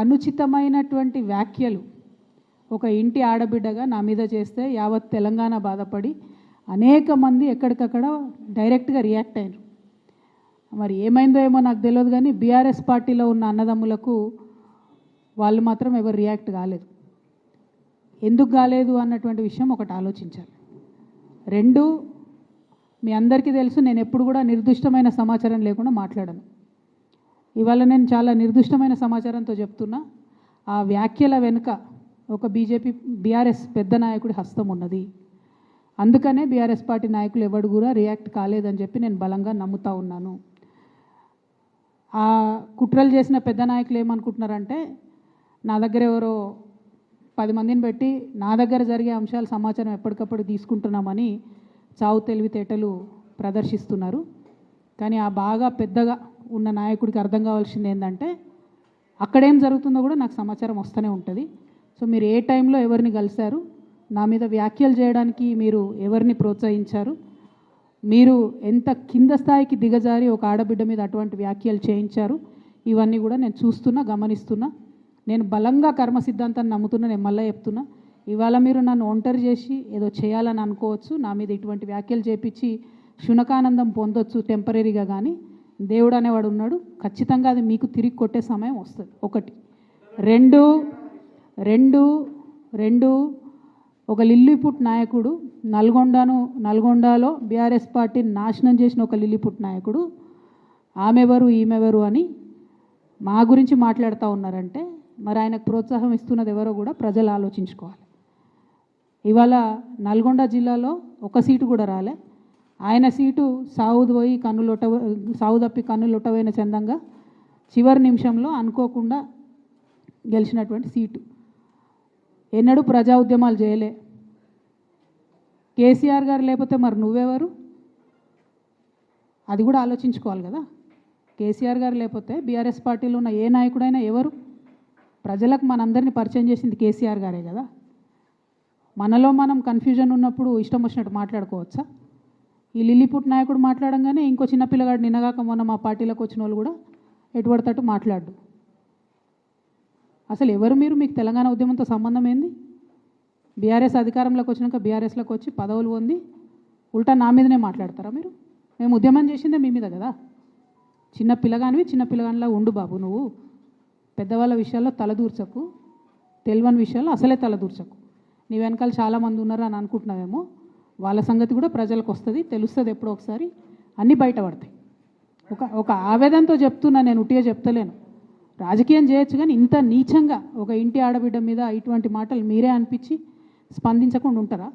అనుచితమైనటువంటి వ్యాఖ్యలు. ఒక ఇంటి ఆడబిడ్డగా నా మీద చేస్తే యావత్ తెలంగాణ బాధపడి అనేక మంది ఎక్కడికక్కడ డైరెక్ట్గా రియాక్ట్ అయ్యారు మరి ఏమైందో ఏమో నాకు తెలియదు కానీ బీఆర్ఎస్ పార్టీలో ఉన్న అన్నదమ్ములకు వాళ్ళు మాత్రం ఎవరు రియాక్ట్ కాలేదు. ఎందుకు కాలేదు అన్నటువంటి విషయం ఒకటి ఆలోచించాలి. రెండు మీ అందరికీ తెలుసు నేను ఎప్పుడు కూడా నిర్దిష్టమైన సమాచారం లేకుండా మాట్లాడను. ఇవాళ నేను చాలా నిర్దిష్టమైన సమాచారంతో చెప్తున్నా ఆ వ్యాఖ్యల వెనుక ఒక బీజేపీ బీఆర్ఎస్ పెద్ద నాయకుడి హస్తం ఉన్నది. అందుకనే బీఆర్ఎస్ పార్టీ నాయకులు ఎవడు కూడా రియాక్ట్ కాలేదని చెప్పి నేను బలంగా నమ్ముతా ఉన్నాను. ఆ కుట్రలు చేసిన పెద్ద నాయకులు ఏమనుకుంటున్నారంటే నా దగ్గర ఎవరో పది మందిని పెట్టి నా దగ్గర జరిగే అంశాలు సమాచారం ఎప్పటికప్పుడు తీసుకుంటున్నామని చావు తెలివితేటలు ప్రదర్శిస్తున్నారు. కానీ ఆ బాగా పెద్దగా ఉన్న నాయకుడికి అర్థం కావాల్సింది ఏంటంటే అక్కడేం జరుగుతుందో కూడా నాకు సమాచారం వస్తూనే ఉంటుంది. సో మీరు ఏ టైంలో ఎవరిని కలిశారు నా మీద వ్యాఖ్యలు చేయడానికి మీరు ఎవరిని ప్రోత్సహించారు మీరు ఎంత కింద స్థాయికి దిగజారి ఒక ఆడబిడ్డ మీద అటువంటి వ్యాఖ్యలు చేయించారు ఇవన్నీ కూడా నేను చూస్తున్నా గమనిస్తున్నా. నేను బలంగా కర్మ సిద్ధాంతాన్ని నమ్ముతున్నా నేను మళ్ళీ చెప్తున్నా. ఇవాళ మీరు నన్ను ఒంటరి చేసి ఏదో చేయాలని అనుకోవచ్చు నా మీద ఇటువంటి వ్యాఖ్యలు చేపించి శునకానందం పొందొచ్చు టెంపరీగా కానీ దేవుడు అనేవాడు ఉన్నాడు. ఖచ్చితంగా అది మీకు తిరిగి కొట్టే సమయం వస్తుంది. ఒకటి. రెండు రెండు రెండు. ఒక లిల్లీపుట్ నాయకుడు నల్గొండను నల్గొండలో బీఆర్ఎస్ పార్టీని నాశనం చేసిన ఒక లిల్లీపుట్ నాయకుడు ఆమెవరు ఈమెవరు అని మా గురించి మాట్లాడుతూ ఉన్నారంటే మరి ఆయనకు ప్రోత్సాహం ఇస్తున్నది ఎవరో కూడా ప్రజలు ఆలోచించుకోవాలి. ఇవాళ నల్గొండ జిల్లాలో ఒక సీటు కూడా రాలే. ఆయన సీటు సావుది పోయి కన్నులొట్ట సావు తప్పి కన్నులొట్టబోయిన చందంగా చివరి నిమిషంలో అనుకోకుండా గెలిచినటువంటి సీటు. ఎన్నడూ ప్రజా ఉద్యమాలు చేయలే. కేసీఆర్ గారు లేకపోతే మరి నువ్వెవరు? అది కూడా ఆలోచించుకోవాలి కదా. కేసీఆర్ గారు లేకపోతే బీఆర్ఎస్ పార్టీలో ఉన్న ఏ నాయకుడైనా ఎవరు? ప్రజలకు మనందరినీ పరిచయం చేసింది కేసీఆర్ గారే కదా. మనలో మనం కన్ఫ్యూజన్ ఉన్నప్పుడు ఇష్టం వచ్చినట్టు మాట్లాడుకోవచ్చా? ఈ లిల్లీపుట్ నాయకుడు మాట్లాడంగానే ఇంకో చిన్న పిల్లగాడు నిన్నగాక మొన్న మా పార్టీలోకి వచ్చిన వాళ్ళు కూడా ఎటుపడతట్టు మాట్లాడు అసలు ఎవరు మీరు? మీకు తెలంగాణ ఉద్యమంతో సంబంధం ఏంది? బీఆర్ఎస్ అధికారంలోకి వచ్చినాక బీఆర్ఎస్లోకి వచ్చి పదవులు పొంది ఉల్టా నా మీదనే మాట్లాడతారా మీరు? మేము ఉద్యమం చేసిందే మీ మీద కదా? చిన్న పిల్లగానివి చిన్న పిల్లగానిలా ఉండు బాబు నువ్వు. పెద్దవాళ్ళ విషయాల్లో తలదూర్చకు తెలివని విషయాల్లో అసలే తలదూర్చకు నీ వెనకాల చాలామంది ఉన్నారు అని అనుకుంటున్నావేమో. వాళ్ళ సంగతి కూడా ప్రజలకు వస్తుంది తెలుస్తుంది ఎప్పుడో ఒకసారి. అన్నీ బయటపడతాయి. ఒక ఒక ఆవేదనతో చెప్తున్నా నేను ఉట్టిగా చెప్తలేను. రాజకీయం చేయొచ్చు కానీ ఇంత నీచంగా ఒక ఇంటి ఆడబిడ్డ మీద ఇటువంటి మాటలు మీరే అనిపించి స్పందించకుండా ఉంటారా?